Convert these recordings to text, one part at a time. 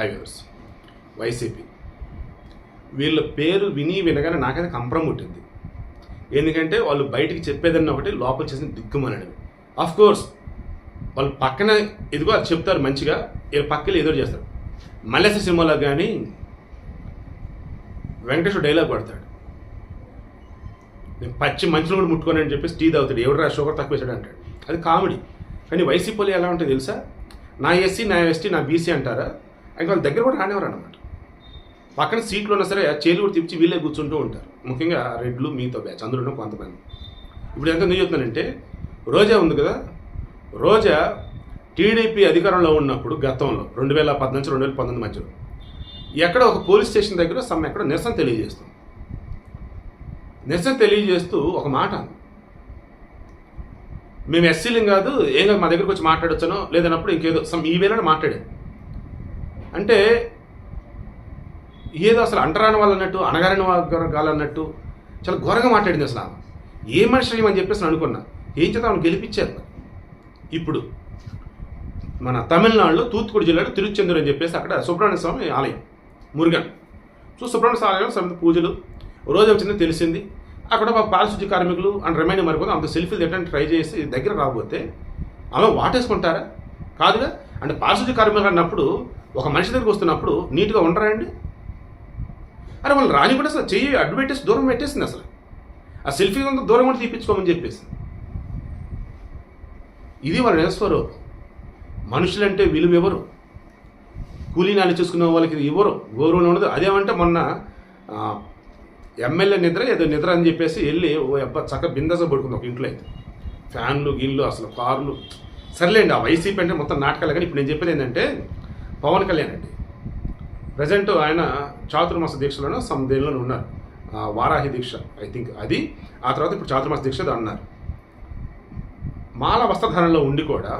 హైవేవర్స్ YCP వీళ్ళ పేరు విని వినగానే నాకైతే కంపరం పుట్టింది. ఎందుకంటే వాళ్ళు బయటికి చెప్పేదన్న ఒకటి లోపల చేసిన దిక్కుమనడం ఆఫ్ కోర్స్ వాళ్ళు పక్కన ఎదుగో అది చెప్తారు మంచిగా వీళ్ళ పక్కన ఎదురు చేస్తారు. మల్లెస సినిమాలో కానీ వెంకటేశ్వర డైలాగ్ పడతాడు. నేను పచ్చి మంచులు కూడా ముట్టుకొని అని చెప్పేసి టీ తాగుతాడు. ఎవరు షుగర్ తక్కువ వేసాడు అంటాడు. అది కామెడీ. కానీ వైసీపీలో ఎలా ఉంటుంది తెలుసా? నా ఎస్సీ నా ఎస్టీ నా బీసీ అంటారా? ఇంకా వాళ్ళ దగ్గర కూడా రానివ్వరు అనమాట పక్కన సీట్లు ఉన్నా సరే చేలు కూడా తిప్పి వీళ్ళే కూర్చుంటూ ఉంటారు. ముఖ్యంగా రెడ్లు మీతో బ్యాచ్ అందులో కొంతమంది. ఇప్పుడు ఎంత నేను చెప్తున్నానంటే రోజా ఉంది కదా రోజా టీడీపీ అధికారంలో ఉన్నప్పుడు గతంలో రెండు వేల పద్నాలుగు రెండు వేల పంతొమ్మిది మధ్యలో ఎక్కడ ఒక పోలీస్ స్టేషన్ దగ్గర సమ్ ఎక్కడ నిరసన తెలియజేస్తుంది. నిరసన తెలియజేస్తూ ఒక మాట మేము ఎస్సీలం కాదు ఏం కాదు మా దగ్గరకు వచ్చి మాట్లాడొచ్చానో లేదన్నప్పుడు ఇంకేదో సమ్ ఈ వేళ మాట్లాడాను అంటే ఏదో అసలు అంటరాని వాళ్ళు అన్నట్టు అనగారని వాళ్ళు అన్నట్టు చాలా ఘోరంగా మాట్లాడింది అసలు ఆమె. ఏ మనిషి అని చెప్పేసి నేను అనుకున్నా. ఏం చేత ఆమెను గెలిపించారు? ఇప్పుడు మన తమిళనాడులో తూత్తుకుడి జిల్లాలో తిరుచెందూరు అని చెప్పేసి అక్కడ సుబ్రహ్మణ్య స్వామి ఆలయం మురుగన్. సో సుబ్రహ్మణ్య స్వామి ఆలయం సమితి పూజలు. రోజు వచ్చిందని తెలిసింది. అక్కడ ఒక పారిశుద్ధ్య కార్మికులు అండ్ రిమైండ్ మరిపోతే అంత సెల్ఫీలు తిట్టడానికి ట్రై చేసి దగ్గర రాకపోతే ఆమె వాటేసుకుంటారా? కాదుగా? అంటే పారిశుద్ధ్య కార్మికులు అన్నప్పుడు ఒక మనిషి దగ్గరికి వస్తున్నప్పుడు నీట్గా ఉండరా అండి? అరే వాళ్ళు రాని కూడా అసలు చెయ్యి అడ్డు పెట్టేసి దూరం పెట్టేసింది అసలు. ఆ సెల్ఫీ కొంత దూరం కూడా తీపించుకోమని చెప్పేసి. ఇది వాళ్ళ నిరస్వరూపం మనుషులంటే విలువ ఎవరు? కూలీ నాలి చూసుకునే వాళ్ళకి ఇది ఇవ్వరు గౌరవం ఉండదు. అదేమంటే మొన్న ఎమ్మెల్యే నిద్ర ఏదో నిద్ర అని చెప్పేసి వెళ్ళి ఓ అబ్బా చక్క బిందస పడుకుంది ఒక ఇంట్లో అయితే. ఫ్యాన్లు గిన్లు అసలు కార్లు. సర్లేండి ఆ వైసీపీ అంటే మొత్తం నాటకాలు కానీ ఇప్పుడు నేను చెప్పేది ఏంటంటే పవన్ కళ్యాణ్ అండి. ప్రజెంట్ ఆయన చాతుర్మాస దీక్షలోనూ సమ్ దేనిలోనూ ఉన్నారు. వారాహి దీక్ష ఐ థింక్ అది. ఆ తర్వాత ఇప్పుడు చాతుర్మాస దీక్ష అది అన్నారు. మాల వస్త్రధారణలో ఉండి కూడా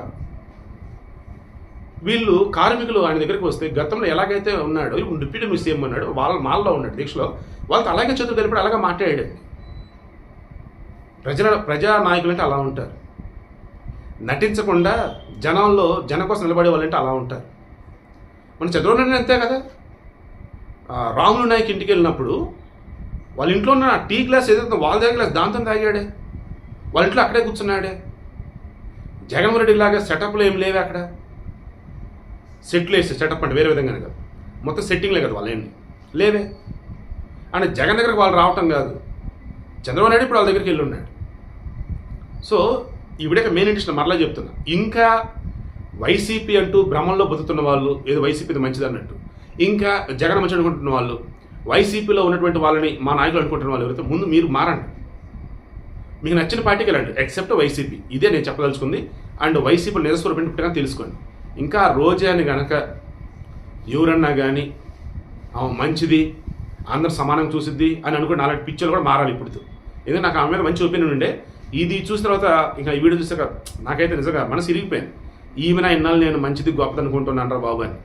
వీళ్ళు కార్మికులు ఆయన దగ్గరికి వస్తే గతంలో ఎలాగైతే ఉన్నాడో ఇప్పుడు డిప్యూటీ సీఎం ఉన్నాడు వాళ్ళ మాల్లో ఉన్నాడు దీక్షలో వాళ్ళతో అలాగే చేతులు కలిపి అలాగే మాట్లాడాడు. ప్రజల ప్రజా నాయకులు అంటే అలా ఉంటారు. నటించకుండా జనంలో జనం కోసం నిలబడే వాళ్ళంటే అలా ఉంటారు. మన చంద్రబాబు అంతే కదా? రాములు నాయక్ ఇంటికి వెళ్ళినప్పుడు వాళ్ళ ఇంట్లో ఉన్న టీ గ్లాస్ ఏదైతే వాళ్ళ దగ్గర గ్లాస్ దాంతో తాగాడే. వాళ్ళ ఇంట్లో అక్కడే కూర్చున్నాడే. జగన్మోహన్ రెడ్డి లాగా సెటప్లు ఏం లేవు అక్కడ. సెట్లు వేసి సెటప్ అంటే వేరే విధంగా కాదు. మొత్తం సెట్టింగ్లే కదా వాళ్ళు ఏంటి లేవే. అంటే జగన్ దగ్గరకు వాళ్ళు రావటం కాదు. చంద్రబాబు నాయుడు ఇప్పుడు వాళ్ళ దగ్గరికి వెళ్ళి ఉన్నాడు. సో ఇవిడే మెయిన్ ఇంట్రెస్ట్ మరలా చెప్తున్నా. ఇంకా వైసీపీ అంటూ భ్రమంలో బతుకుతున్న వాళ్ళు ఏదో వైసీపీ మంచిది అన్నట్టు. ఇంకా జగన్ మంచి అనుకుంటున్న వాళ్ళు వైసీపీలో ఉన్నటువంటి వాళ్ళని మా నాయకులు అనుకుంటున్న వాళ్ళు ఎవరైతే ముందు మీరు మారండి. మీకు నచ్చిన పార్టీకి వెళ్ళండి ఎక్సెప్ట్ వైసీపీ. ఇదే నేను చెప్పదలుచుకుంది. అండ్ వైసీపీ నిజస్వరూపం పుట్టగా తెలుసుకోండి. ఇంకా రోజే అని గనక ఎవరన్నా కానీ మంచిది అందరు సమానంగా చూసిద్ది అని అనుకుని నాలుగు పిక్చర్లు కూడా మారాలి ఇప్పుడు ఎందుకంటే నాకు ఆమె మీద మంచి ఒపీనియన్ ఉండే. ఇది చూసిన తర్వాత ఇంకా ఈ వీడియో చూసాక నాకైతే నిజంగా మనసు ఇరిగిపోయింది. ఈమెన ఇన్నాళ్ళు నేను మంచిది గొప్పది అనుకుంటున్నాను రా బాబు అని.